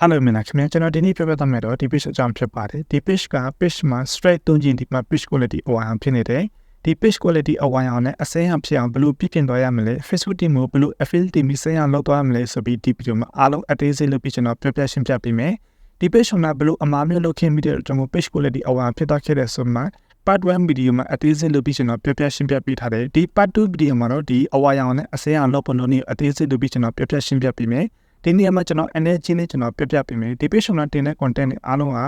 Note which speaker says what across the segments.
Speaker 1: Hello မင်္ဂလာခင်ဗျာကျွန်တော်ဒီနေ့ပြောပြသွားမယ်တော့ဒီ page အကြောင်းဖြစ်ပါတယ်ဒီ page က page မှာ straight တွန်းခြင်းဒီမှာ page quality အဝိုင်းအောင်ဖြစ်နေတယ်ဒီ page quality အဝိုင်းအောင်နဲ့အစိမ်းအောင်ဖြစ်အောင်ဘယ်လိုပြပြင်သွားရမလဲ Facebook team ကိုဘယ်လို affiliate team စိမ်းအောင်လုပ်သွားရမလဲဆိုပြီးဒီ video မှာအားလုံးအသေးစိတ်လုပ်ပြီးကျွန်တော်ပြောပြရှင်းပြပေးမယ်ဒီ page မှာဘယ်လိုအမှားမျိုးလုပ်ခင်ပြီးတော့ကျွန်တော် page quality အဝိုင်းဖြစ်သွားခဲ့တဲ့ဆိုမှ part 1 video မှာအသေးစိတ်လုပ်ပြီးကျွန်တော်ပြောပြရှင်းပြပေးထားတယ်ဒီ part 2 video မှာတော့ဒီအဝါရောင်နဲ့အစင်းအောင်လုပ်ဖို့လို့နေအသေးစိတ်လုပ်ပြီးကျွန်တော်ပြောပြရှင်းပြပေးမယ် ဒီနေရာမှာကျွန်တော် energy နဲ့ကျွန်တော်ပြပြပေးမယ်ဒီ page မှာတင်တဲ့ content တွေအားလုံးက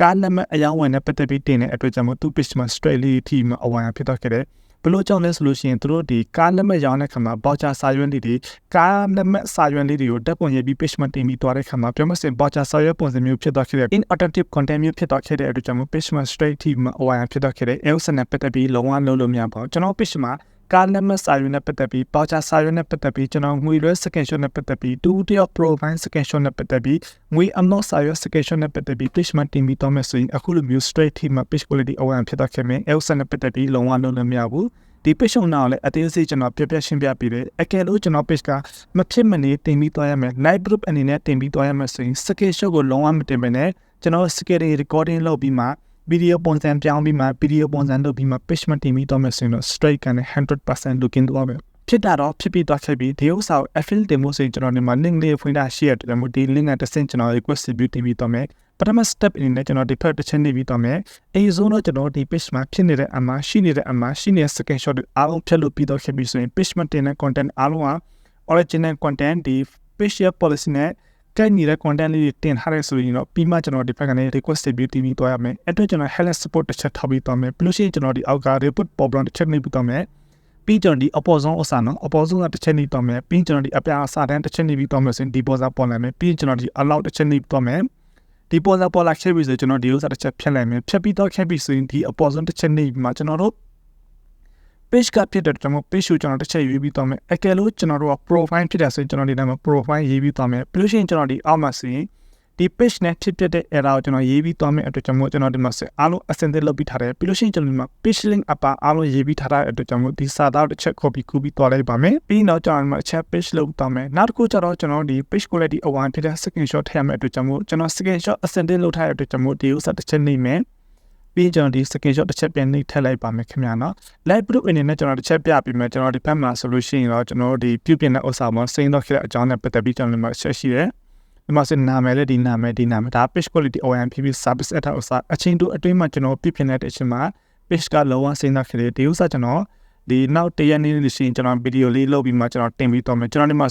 Speaker 1: ကားလက်မှတ်အယောင်းဝင်နဲ့ပတ်သက်ပြီးတင်တဲ့အတွက်ကြောင့်မို့သူ page မှာ straightly အထိမှာအဝါရဖြစ်တော့ခဲ့တယ်ဘလို့ကြောင့်လဲဆိုလို့ရှိရင်တို့ဒီကားလက်မှတ်ရောင်းတဲ့ခါမှာ voucher စာရွက်လေးတွေကားလက်မှတ်စာရွက်လေးတွေကိုတက်ပုံရေးပြီး page မှာတင်ပြီးသွားတဲ့ခါမှာပြောမစင် voucher စာရွက်ပုံစံမျိုးဖြစ်တော့ခဲ့တဲ့ inauditive content မျိုးဖြစ်တော့ခဲ့တဲ့အတွက်ကြောင့်မို့ page မှာ straight ထိမှာအဝါရဖြစ်တော့ခဲ့တဲ့ else နဲ့ပတ်သက်ပြီးလုံးဝလုံးလို့မရပါဘူးကျွန်တော် page မှာ ကားလက်မှတ်စာရွက်နဲ့ပတ်သက်ပြီး voucher စာရွက်နဲ့ပတ်သက်ပြီးကျွန်တော်ငွေလွှဲ screenshot နဲ့ပတ်သက်ပြီးတူတယောက် profile screenshot နဲ့ပတ်သက်ပြီးငွေ amount စာရွက် screenshot နဲ့ပတ်သက်ပြီး page မှာတင်ပြီးတော့မယ်ဆိုရင်အခုလိုမျိုး straight ထိမှာ page quality အဝါရဖြစ်တော့ခဲ့မယ် else နဲ့ပတ်သက်ပြီးလုံးဝလုံးလို့မရဘူးဒီ page ုံနောက်လည်းအသေးစိတ်ကျွန်တော်ပြပြရှင်းပြပေးတယ်အကယ်လို့ကျွန်တော် page ကမဖြစ်မနေတင်ပြီးသွားရမယ် live group အနေနဲ့တင်ပြီးသွားရမယ်ဆိုရင် screenshot ကိုလုံးဝမတင်ဘဲနဲ့ကျွန်တော် screen recording လုပ်ပြီးမှ ဗီဒီယိုပုံစံပြောင်းပြီးမှဗီဒီယိုပုံစံလုပ်ပြီးမှ page မှာတင်ပြီးတော့မယ်ဆိုရင်တော့ straight ကနေ100% looking တော့ပဲဖြစ်တာတော့ဖြစ်ပြီးတော့ခဲ့ပြီးဒီဥစ္စာကို affiliate တင်ဖို့ဆိုရင်ကျွန်တော်ဒီမှာ link လေးဖွင့်တာ share တယ်မို့ဒီ link ကတစ်ဆင့်ကျွန်တော် request ပြုတင်ပြီးတော့မယ်ပထမ step အနေနဲ့ကျွန်တော်ဒီဖက်တစ်ချက်နေပြီးတော့မယ်အဲဆိုတော့ကျွန်တော်ဒီ page မှာဖြစ်နေတဲ့အမှာရှိနေတဲ့အမှာရှိနေတဲ့ screenshot တွေအားလုံးဖြတ်လို့ပြီးတော့ခဲ့ပြီးဆိုရင် page မှာတင်တဲ့ content အားလုံးက original content ဒီ page share policy နဲ့ တဲ့နေတဲ့ content လေးတွေတင်ထားရဲဆိုရင်တော့ပြီးမှကျွန်တော်ဒီဘက်ကနေ request ပြီးတင်ပြီးသွားရမယ်အဲ့တော့ကျွန်တော် help support တစ်ချက်ထောက်ပြီးသွားမယ်ပြီးလို့ရှိရင်ကျွန်တော်ဒီအောက်က report problem တစ်ချက်နေပြီးသွားမယ်ပြီးကျွန်တော်ဒီ opposition အစားနော် opposition ကတစ်ချက်နေတော့မယ်ပြီးကျွန်တော်ဒီအပြာအစားတန်းတစ်ချက်နေပြီးတော့မယ်ဆိုရင်ဒီပေါ်စားပေါ်လာမယ်ပြီးကျွန်တော်ဒီ allow တစ်ချက်နေပြီးတော့မယ်ဒီပေါ်စားပေါ်လာခဲ့ပြီဆိုကျွန်တော်ဒီဥစ္စာတစ်ချက်ဖြတ်လိုက်မယ်ဖြတ်ပြီးတော့ခဲ့ပြီဆိုရင်ဒီ opposition တစ်ချက်နေပြီးမှကျွန်တော်တို့ page ကဖြစ်တဲ့ကျွန်တော် page ကိုကျွန်တော်တစ်ချက်ရေးပြီးသွားမယ်အကယ်လို့ကျွန်တော်တို့က profile ဖြစ်တယ်ဆိုရင်ကျွန်တော်ဒီနာမ profile ရေးပြီးသွားမယ်ပြီးလို့ရှိရင်ကျွန်တော်ဒီအောက်မှာဆိုရင်ဒီ page နဲ့ဖြစ်တဲ့ error ကိုကျွန်တော်ရေးပြီးသွားမယ်အတွက်ကြောင့်မို့ကျွန်တော်ဒီမှာဆက်အားလုံးအစင်သစ်လုပ်ပြီးထားတယ်ပြီးလို့ရှိရင်ကျွန်တော်ဒီမှာ page link အပါအားလုံးရေးပြီးထားတဲ့အတွက်ကြောင့်မို့ဒီစာသားတစ်ချက် copy ကူးပြီးသွားလိုက်ပါမယ်ပြီးတော့ကျွန်တော်ဒီမှာအချက် page လုပ်သွားမယ်နောက်တစ်ခုကျတော့ကျွန်တော်ဒီ page quality အဝိုင်းဖြစ်တဲ့ screenshot ထည့်ရမယ့်အတွက်ကြောင့်မို့ကျွန်တော် screenshot အစင်သစ်လုပ်ထားတဲ့အတွက်ကြောင့်မို့ဒီဥစ္စာတစ်ချက်နေမယ် ပြီးကျွန်တော်ဒီ screenshot တစ်ချက်ပြန်နှိပ်ထည့်လိုက်ပါမယ်ခင်ဗျာနော် live group အနေနဲ့ကျွန်တော်တစ်ချက်ပြပြီးမယ်ကျွန်တော်ဒီဖက်မှာဆိုလို့ရှိရင်တော့ကျွန်တော်ဒီပြုပြင်တဲ့ဥစ္စာမှာစိမ့်တော့ခဲ့တဲ့အကြောင်းနဲ့ပတ်သက်ပြီးကျွန်တော်ဒီမှာဆက်ရှိတယ်ဒီမှာစနာမည်လေးဒီနာမည်ဒီနာမည်ဒါ page quality OMPP service အထောက်အစားအချင်းတို့အတွင်းမှာကျွန်တော်ပြုပြင်တဲ့အချိန်မှာ page ကလောကစိမ့်တော့ခဲ့တယ်ဒီဥစ္စာကျွန်တော်ဒီနောက်တရက်နေ့လို့ရှိရင်ကျွန်တော်ဗီဒီယိုလေးလုပ်ပြီးမှကျွန်တော်တင်ပြီးတော့မယ်ကျွန်တော်ဒီမှာ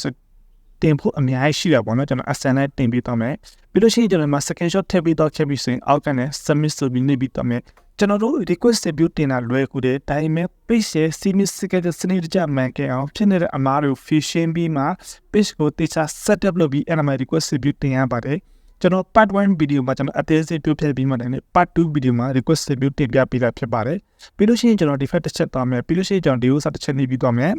Speaker 1: တင်ဖို့အများကြီးရှိတယ်ပေါ့နော်ကျွန်တော် assign နဲ့တင်ပြီးတော့မယ်ပြီးလို့ရှိရင်ကျွန်တော်ဒီမှာ screenshot ထည့်ပြီးတော့ခဲ့ပြီးဆိုရင်အောက်ကနေ submit ဆိုပြီးနေပြီးတော့မယ်ကျွန်တော်တို့ request ပြုတင်တာလွယ်ကူတယ်ဒါပေမဲ့ page ရဲ့ semi secret စနစ်တကျမှန်ကန်အောင်ဖြစ်နေတဲ့အမားတွေကို phishing ပြီးမှ page ကိုတေချာ set up လုပ်ပြီးအဲ့ဒါမှ request ပြုတင်ရပါတယ်ကျွန်တော် part 1 video မှာကျွန်တော်အသေးစိတ်ပြောပြပြီးမှတယ် part 2 video မှာ request ပြုတင်ပြပေးတာဖြစ်ပါတယ်ပြီးလို့ရှိရင်ကျွန်တော်ဒီ fact တစ်ချက်သွားမယ်ပြီးလို့ရှိရင်ကျွန်တော်ဒီဥစ္စာတစ်ချက်နေပြီးသွားမယ်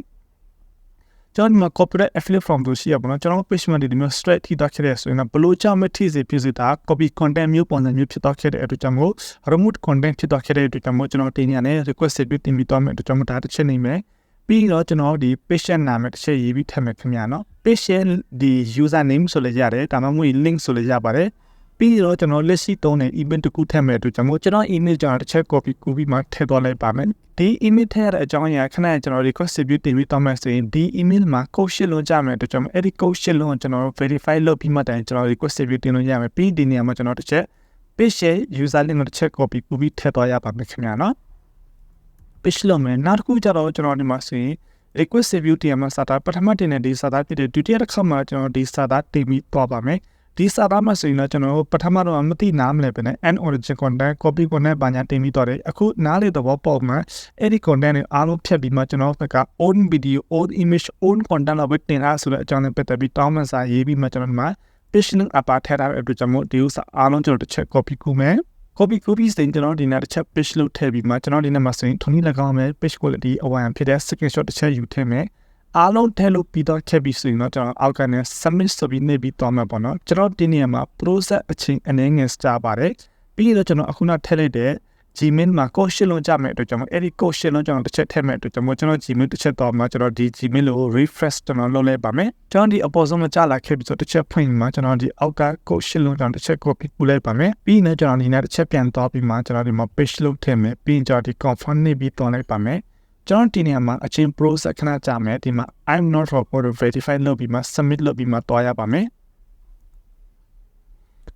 Speaker 1: ကျွန်တော်ဒီမှာ copyright affiliate from လို့ရှိရပါတော့ကျွန်တော် page မှာဒီမျိုး straight ထိတော့ခဲ့တဲ့ဆိုရင်ဘလို့ကြောင့်မထိစေဖြစ်စေတာ copy content မျိုးပုံစံမျိုးဖြစ်တော့ခဲ့တဲ့အတွက်ကြောင့်မို့ remote content ဖြစ်တော့ခဲ့တဲ့အတွက်ကြောင့်မို့ကျွန်တော်တင်ရတဲ့ request ပြုတင်ပြီးတော့မယ်အတွက်ကြောင့်မို့ဒါတစ်ချက်နေမယ်ပြီးတော့ကျွန်တော်ဒီ page နာမည်တစ်ချက်ရေးပြီးထည့်မယ်ခင်ဗျာနော် page ဒီ user name ဆိုလည်းရတယ်ဒါမှမဟုတ် link ဆိုလည်းရပါတယ် ပြီးတော့ကျွန်တော်လက်ရှိသုံးတဲ့ email တခုထည့်မဲ့အတွက်ကျွန်တော်ကျွန်တော် email ကျွန်တော်တစ်ချက် copy ကူးပြီးမှထည့်သွားလိုက်ပါမယ်ဒီ email ထည့်ရတဲ့အကြောင်းအရာခဏကျွန်တော် request ပြုတင်ပြီးတော့မှဆိုရင်ဒီ email မှာ code ရှင်းလုံးကြမယ်အတွက်ကျွန်တော်အဲ့ဒီ code ရှင်းလုံးကိုကျွန်တော် verify လုပ်ပြီးမှတိုင်ကျွန်တော် request ပြုတင်လို့ရမယ်ပြီးဒီနေရာမှာကျွန်တော်တစ်ချက် page user link ကိုတစ်ချက် copy ကူးပြီးထည့်သွားရပါမယ်ခင်ဗျာနော် page လုံးမယ်နောက်တစ်ခုကျတော့ကျွန်တော်ဒီမှာဆိုရင် request review တင်မှာစာသားပထမတင်တဲ့ဒီစာသားဖြစ်တဲ့ဒုတိယတစ်ခါမှာကျွန်တော်ဒီစာသားတင်ပြီးသွားပါမယ် ဒီစာသားမှာဆိုရင်တော့ကျွန်တော်ပထမတော့မသိနားမလဲပဲနဲ့ n origin content copy content ဘာညာတင်ပြီးတော့တယ်အခုနားလေသဘောပေါက်မှအဲ့ဒီ content တွေအားလုံးဖြတ်ပြီးမှကျွန်တော်ဘက်က own video own image own content လောက်ပဲတင်ထားဆိုတဲ့အကြောင်းနဲ့ပတ်သက်ပြီးတောင်းမှစာရေးပြီးမှကျွန်တော်ဒီမှာ page link အပါထည့်ထားတဲ့အတွက်ကြောင့်မို့ဒီဥစ္စာအားလုံးကျွန်တော်တစ်ချက် copy ကူမယ် copy copy စင်ကျွန်တော်ဒီနေ့တစ်ချက် page လို့ထည့်ပြီးမှကျွန်တော်ဒီနေ့မှာဆိုရင်ထုံးနည်း၎င်းမဲ့ page quality အဝံဖြစ်တဲ့ screenshot တစ်ချက်ယူထည့်မယ် အားလုံးထည့်လို့ပြီးတော့ချက်ပြီးဆိုရင်တော့ကျွန်တော်အောက်ကနေ submit ဆိုပြီးနေပြီးသွားမှာပေါ့နော်ကျွန်တော်ဒီနေရာမှာ process အချိန်အနည်းငယ်စတာပါတယ်ပြီးတော့ကျွန်တော်အခုနထည့်လိုက်တဲ့ Gmail မှာ code ရှင်းလုံးကြမယ်အတွက်ကြောင့်အဲ့ဒီ code ရှင်းလုံးကျွန်တော်တစ်ချက်ထည့်မယ်အတွက်ကြောင့်ကျွန်တော် Gmail တစ်ချက်တော့မှာကျွန်တော်ဒီ Gmail ကို refresh ကျွန်တော်လုပ်လိုက်ပါမယ်ကျွန်တော်ဒီအပေါ်ဆုံးမှာကြာလာခဲ့ပြီးဆိုတစ်ချက်ဖွင့်မှာကျွန်တော်ဒီအောက်က code ရှင်းလုံးကျွန်တော်တစ်ချက် copy ပူလိုက်ပါမယ်ပြီးရင်ကျွန်တော်ဒီနေ့တစ်ချက်ပြန်သွားပြီးမှကျွန်တော်ဒီမှာ page လုပ်ထည့်မယ်ပြီးရင်ကျွန်တော်ဒီ confirm နေပြီးတွန်းလိုက်ပါမယ် ကျွန်တော်ဒီနေရာမှာအချင်း process ခဏကြာမယ်ဒီမှာ I'm not robot verify လုပ်ပြီးမှ submit လုပ်ပြီးမှတွားရပါမယ်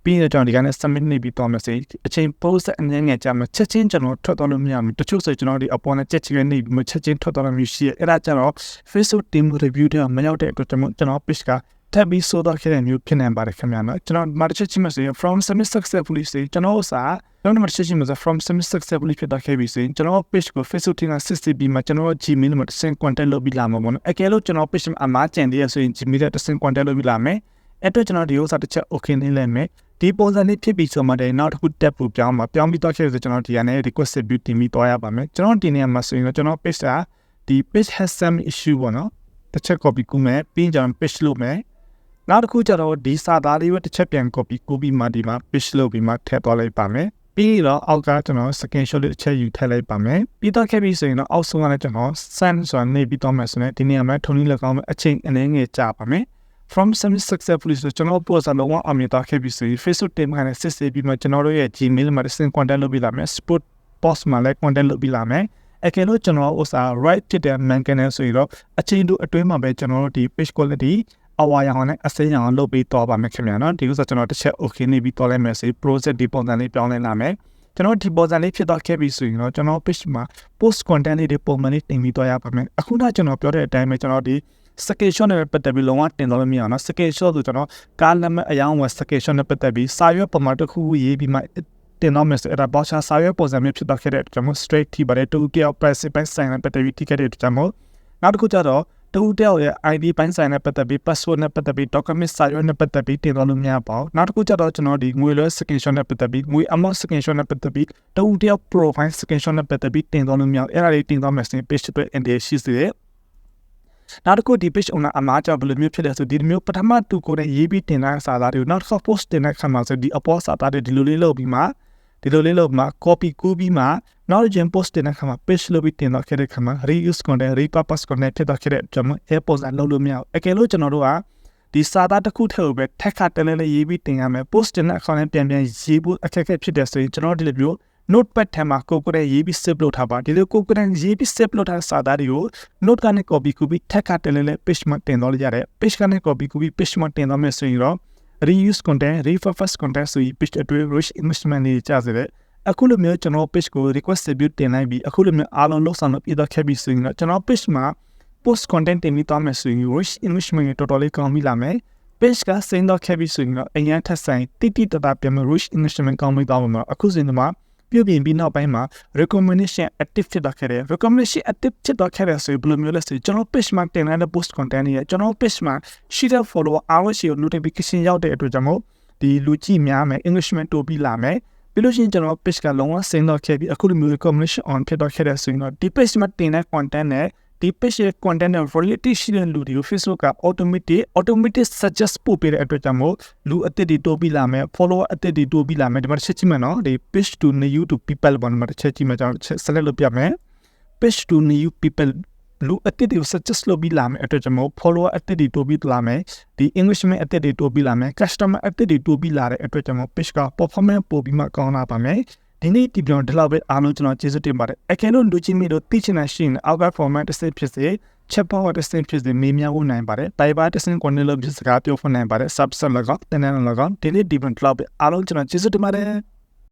Speaker 1: ပြီးရင်ကျွန်တော်ဒီကနေ့ submit နေပြီးတော့မယ်စေအချိန် post အငြင်းငယ်ကြမှာချက်ချင်းကျွန်တော်ထွက်သွားလို့မရဘူးတချို့ဆိုကျွန်တော်ဒီအပေါ်နဲ့ချက်ချင်းနေပြီးမှချက်ချင်းထွက်သွားလို့မရှိရအဲ့ဒါကျတော့ Facebook team review တွေမရောက်တဲ့အတွက်ကျွန်တော်ကျွန်တော် page က ထပ်ပြီးဆိုတော့ခဲ့တဲ့မျိုးဖြစ်နေပါတယ်ခင်ဗျာနော်ကျွန်တော်မတစ်ချက်ချင်းမစေ from submit successfully စေကျွန်တော်စာကျွန်တော်မတစ်ချက်ချင်းမစေ from submit successfully ဖြစ်တော့ခဲ့ပြီစေကျွန်တော် page ကို Facebook team က 60B မှာကျွန်တော် Gmail မှာ send contact လုပ်ပြီးလာမှာပေါ့နော်အကယ်လို့ကျွန်တော် page မှာအမားကျန်သေးရဆိုရင် Gmail နဲ့ send contact လုပ်ပြီးလာမယ်အဲ့တော့ကျွန်တော်ဒီဥစ္စာတစ်ချက် okay နေလိုက်မယ်ဒီပုံစံလေးဖြစ်ပြီးဆိုမှတဲ့နောက်တစ်ခု tab ကိုပြောင်းမှာပြောင်းပြီးတော့ခဲ့ဆိုကျွန်တော်ဒီကနေ request view တင်ပြီးတော့ရပါမယ်ကျွန်တော်ဒီနေရာမှာဆိုရင်တော့ကျွန်တော် page ကဒီ page has some issue ပေါ့နော်တစ်ချက် copy ကူးမယ်ပြီးရင်ကျွန်တော် page လုပ်မယ် နောက်တစ်ခုကျတော့ဒီစာသားလေးပဲတစ်ချက်ပြန် copy ကူးပြီးမှဒီမှာ page လုပ်ပြီးမှထည့်သွားလိုက်ပါမယ်ပြီးတော့အောက်ကကျွန်တော် screenshot လေးတစ်ချက်ယူထည့်လိုက်ပါမယ်ပြီးတော့ခဲ့ပြီဆိုရင်တော့အောက်ဆုံးကလည်းကျွန်တော် send ဆိုတာနေပြီးတော့မယ်ဆိုရင်ဒီနေရာမှာထုံးလေး၎င်းအချိန်အနည်းငယ်ကြာပါမယ် from some successfully ဆိုကျွန်တော်ပို့စာလုံးဝအမြင်တာခဲ့ပြီဆိုရင် Facebook team ကနေစစ်ဆေးပြီးမှကျွန်တော်တို့ရဲ့ Gmail မှာစင် content လုပ်ပြီးလာမယ် spot post မှာလည်း content လုပ်ပြီးလာမယ်အကယ်လို့ကျွန်တော်ဥစား right ဖြစ်တဲ့ man ကနေဆိုရင်တော့အချိန်တို့အတွင်းမှာပဲကျွန်တော်တို့ဒီ page quality အဝါရောင်နဲ့အစိမ်းရောင်လုပ်ပြီးတော့ပါမယ်ခင်ဗျာနော်ဒီဥစားကျွန်တော်တစ်ချက် okay နေပြီးတော့လိုက်မယ်ဆို process ဒီပုံစံလေးပြောင်းလဲလာမယ်ကျွန်တော်ဒီပုံစံလေးဖြစ်တော့ခဲ့ပြီဆိုရင်တော့ကျွန်တော် page မှာ post content လေးတွေပုံမှန်လေးတင်ပြီးတော့ရပါမယ်အခုနကျွန်တော်ပြောတဲ့အတိုင်းပဲကျွန်တော်ဒီ scale shot နဲ့ပတ်သက်ပြီးလုံးဝတင်တော့မရအောင်နော် scale shot ဆိုကျွန်တော်ကားလက်မဲ့အယောင်ဝယ် scale shot နဲ့ပတ်သက်ပြီးစာရွက်ပုံမှန်တစ်ခုခုရေးပြီးမှတင်တော့မယ်ဆိုအဲ့ဒါဘောချာစာရွက်ပုံစံမျိုးဖြစ်တော့ခဲ့တဲ့ကျွန်တော် straight ထိပါတယ်တူကရောက် press ပိုင်းဆိုင်နဲ့ပတ်သက်ပြီးထိခဲ့တဲ့ကျွန်တော်နောက်တစ်ခုကျတော့ တူတယောက်ရဲ့ ID ပိုင်းဆိုင်နဲ့ပတ်သက်ပြီး password နဲ့ပတ်သက်ပြီး document စာရွက်နဲ့ပတ်သက်ပြီးတင်တော့လို့မရပါဘူးနောက်တစ်ခုကျတော့ကျွန်တော်ဒီငွေလွှဲ screenshot နဲ့ပတ်သက်ပြီးငွေ amount screenshot နဲ့ပတ်သက်ပြီးတူတယောက် profile screenshot နဲ့ပတ်သက်ပြီးတင်တော့လို့မရဘူးအဲ့ဒါလေးတင်တော့မယ်ဆိုရင် page အတွက် NDA ရှိစေတယ်နောက်တစ်ခုဒီ page owner အမားကြောင့်ဘယ်လိုမျိုးဖြစ်လဲဆိုဒီမျိုးပထမတူကိုနဲ့ရေးပြီးတင်တဲ့စာသားတွေကိုနောက်တစ်ခါ post တင်တဲ့ခါမှာဆိုဒီအပေါ်စာသားတွေဒီလိုလေးလုပ်ပြီးမှ ဒီလိုလေးလုပ်မှ copy ကူးပြီးမှနောက်တစ်ချိန် post တင်တဲ့ခါမှာ page လုပ်ပြီးတင်တော့ခဲ့တဲ့ခါမှာ reuse content repurpose content ဖြစ်တော့ခဲ့တဲ့ကျွန်တော် airport စာလုပ်လို့မရဘူးအကယ်လို့ကျွန်တော်တို့ကဒီစာသားတစ်ခုထည့်ဖို့ပဲထက်ကတလဲလဲရေးပြီးတင်ရမယ် post တင်တဲ့အခါနဲ့ပြန်ပြန်ရေးဖို့အခက်အခဲဖြစ်တယ်ဆိုရင်ကျွန်တော်ဒီလိုမျိုး notepad ထဲမှာကိုကိုရဲ့ရေးပြီး save လုပ်ထားပါဒီလိုကိုကိုရဲ့ရေးပြီး save လုပ်ထားစာသားတွေကို note ကနေ copy ကူပြီးထက်ကတလဲလဲ page မှာတင်တော့ရတယ် page ကနေ copy ကူပြီး page မှာတင်တော့မယ်ဆိုရင်တော့ reuse content repurpose content ဆိုပြီး page အတွင်း rich investment တွေကြာစေတဲ့အခုလိုမျိုးကျွန်တော် page ကို request view တင်လိုက်ပြီးအခုလိုမျိုးအားလုံးလောက်ဆောင်လို့ပြတော့ခဲ့ပြီးဆိုရင်တော့ကျွန်တော် page မှာ post content တင်ပြီးသွားမယ်ဆိုရင် rich investment တွေတော်တော်လေးကောင်းပြီလာမယ် page ကစိမ့်တော့ခဲ့ပြီးဆိုရင်တော့အရင်ထက်ဆိုင်တိတိတတာပြန်မ rich investment ကောင်းပြီးသွားမှာအခုစဉ်မှာ ပြုပြင်ပြီးနောက်ပိုင်းမှာ recommendation active ဖြစ်တော့ခဲ့တယ် recommendation active ဖြစ်တော့ခဲ့တယ်ဆိုရင်ဘယ်လိုမျိုးလဲဆိုရင်ကျွန်တော် page မှာတင်လိုက်တဲ့ post content တွေကျွန်တော် page မှာရှိတဲ့ follower အားလုံးရှိကို notification ရောက်တဲ့အတွက်ကြောင့်မို့ဒီလူကြည့်များမယ် engagement တိုးပြီးလာမယ်ပြီးလို့ရှိရင်ကျွန်တော် page ကလုံးဝစိမ့်တော့ခဲ့ပြီးအခုလိုမျိုး recommendation on ဖြစ်တော့ခဲ့တဲ့ဆိုရင်တော့ဒီ page မှာတင်တဲ့ content နဲ့ ဒီ page ရဲ့ content နဲ့ related ရှိတဲ့လူတွေကို Facebook က automatic automatic suggest ပို့ပေးတဲ့အတွက်ကြောင့်မို့လူအသစ်တွေတိုးပြီးလာမယ် follower အသစ်တွေတိုးပြီးလာမယ်ဒီမှာတစ်ချက်ကြည့်မယ်နော်ဒီ page to new to people ဘာမှတစ်ချက်ကြည့်မယ်ကျွန်တော် select လုပ်ပြမယ် page to new people လူအသစ်တွေကို suggest လုပ်ပြီးလာမယ်အတွက်ကြောင့်မို့ follower အသစ်တွေတိုးပြီးလာမယ်ဒီ engagement အသစ်တွေတိုးပြီးလာမယ် customer အသစ်တွေတိုးပြီးလာတဲ့အတွက်ကြောင့်မို့ page က performance ပို့ပြီးမှကောင်းလာပါမယ် ဒီနေ့ဒီပြောဒီလောက်ပဲအားလုံးကျွန်တော်ကျေးဇူးတင်ပါတယ်အကယ်လို့လူချင်းမျိုးတို့သိချင်တာရှိရင်အောက်က format တစ်စက်ဖြစ်စေ chat box တစ်စက်ဖြစ်စေမေးမြန်းဖို့နိုင်ပါတယ်တိုင်ပါတစ်စက်ကိုနေလို့ဖြစ်စကားပြောဖို့နိုင်ပါတယ် subset လောက်တင်နေလောက်ဒီနေ့ဒီပြောဒီလောက်ပဲအားလုံးကျွန်တော်ကျေးဇူးတင်ပါတယ်